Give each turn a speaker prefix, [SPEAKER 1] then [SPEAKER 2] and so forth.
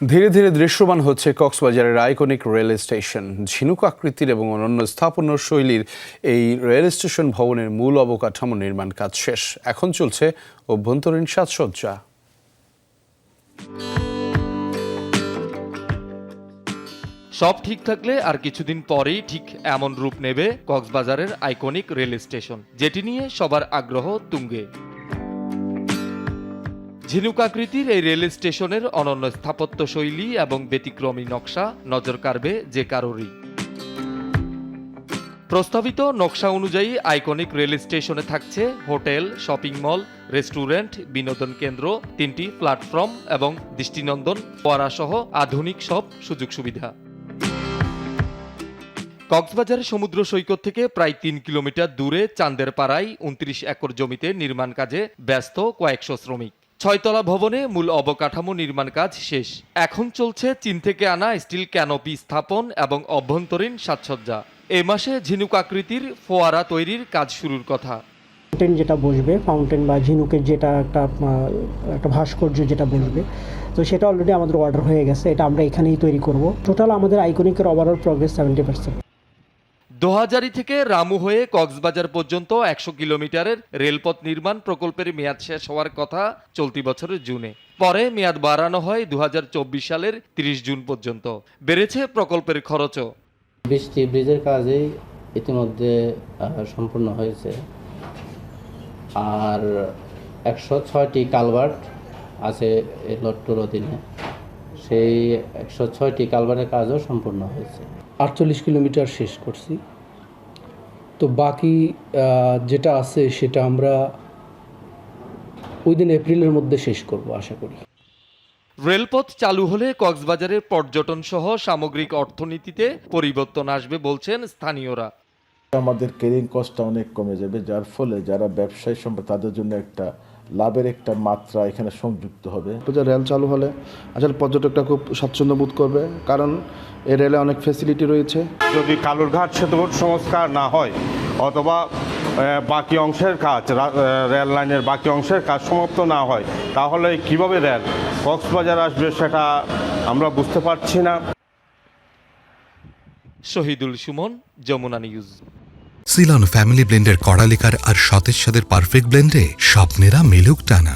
[SPEAKER 1] ধীরে ধীরে দৃশ্যমান হচ্ছে কক্সবাজারের আইকনিক রেল স্টেশন। ঝিনুক আকৃতির এবং অনন্য স্থাপন্য শৈলীর এই রেল স্টেশন ভবনের মূল অবকাঠামো নির্মাণ কাজ শেষ। এখন চলছে অভ্যন্তরীণ সাজসজ্জা।
[SPEAKER 2] সব ঠিক থাকলে আর কিছুদিন পরেই ঠিক এমন রূপ নেবে কক্সবাজারের আইকনিক রেল স্টেশন, যেটি নিয়ে সবার আগ্রহ তুঙ্গে। ঝিনুক আকৃতির এই রেল স্টেশনের অনন্য স্থাপত্য শৈলী এবং ব্যতিক্রমী নকশা নজর কাড়বে যে কারোরই। প্রস্তাবিত নকশা অনুযায়ী আইকনিক রেল স্টেশনে থাকছে হোটেল, শপিং মল, রেস্টুরেন্ট, বিনোদন কেন্দ্র, তিনটি প্ল্যাটফর্ম এবং দৃষ্টিনন্দন সহ আধুনিক সব সুযোগ সুবিধা। কক্সবাজার সমুদ্র সৈকত থেকে প্রায় তিন কিলোমিটার দূরে চান্দের পাড়ায় উনত্রিশ একর জমিতে নির্মাণ কাজে ব্যস্ত কয়েকশো শ্রমিক। ছয়তলা ভবনে মূল অবকাঠামো নির্মাণ কাজ শেষ। এখন চলছে চীন থেকে আনা স্টিল ক্যানোপি স্থাপন এবং অভ্যন্তরীণ সাজসজ্জা। এ মাসে ঝিনুক আকৃতির ফোয়ারা তৈরির কাজ শুরুর কথা।
[SPEAKER 3] ফাউন্টেন যেটা বসবে ফাউন্টেন বা ঝিনুকের যেটা একটা একটা ভাস্কর্য যেটা বসবে, তো সেটা অলরেডি আমাদের অর্ডার হয়ে গেছে, এটা আমরা এখানেই তৈরি করব। টোটাল আমাদের আইকনিকের overall progress seventy percent
[SPEAKER 2] Dohazari থেকে রামু হয়ে কক্সবাজার পর্যন্ত একশো কিলোমিটারের রেলপথ নির্মাণ প্রকল্পের মেয়াদ শেষ হওয়ার কথা চলতি বছরের জুনে। পরে মেয়াদ বাড়ানো হয় দু হাজার চব্বিশ সালের ৩০ জুন পর্যন্ত। বেড়েছে প্রকল্পের খরচও।
[SPEAKER 4] বৃষ্টি, ব্রিজের কাজেই ইতিমধ্যে সম্পূর্ণ হয়েছে। আর একশো ছয়টি কালভার্ট আছে লট্টুর অধীনে। সেই একশো ছয়টি কালভার্টের কাজও সম্পূর্ণ হয়েছে।
[SPEAKER 5] আটচল্লিশ কিলোমিটার শেষ করছি। তো বাকি যেটা আছে সেটা আমরা ওই দিন এপ্রিলের মধ্যে শেষ করব আশা করি।
[SPEAKER 2] রেলপথ চালু হলে কক্সবাজারের পর্যটন সহ সামগ্রিক অর্থনীতিতে পরিবর্তন আসবে বলছেন স্থানীয়রা।
[SPEAKER 6] আমাদের কেরিং কস্টটা অনেক কমে যাবে যার ফলে যারা ব্যবসায়ী সম্পদ তাদের জন্য একটা লাভের একটা মাত্রা এখানে সংযুক্ত হবে।
[SPEAKER 7] রেল চালু হলে আসলে পর্যটকরা খুব স্বাচ্ছন্দ্য বোধ করবে কারণ এ রেলে অনেক ফেসিলিটি রয়েছে।
[SPEAKER 8] যদি কালুরঘাট সেতুর সংস্কার না হয় অথবা বাকি অংশের কাজ রেল লাইনের বাকি অংশের কাজ সমাপ্ত না হয় তাহলে কীভাবে রেল কক্সবাজার আসবে সেটা আমরা বুঝতে পারছি না।
[SPEAKER 2] শহীদুল সুমন যমুনা নিউজ।
[SPEAKER 9] সিলন ফ্যামিলি ব্লেন্ডের কড়ালিকার আর সতেজ সাদের পারফেক্ট ব্লেন্ডে স্বপ্নেরা মিলুক টানা।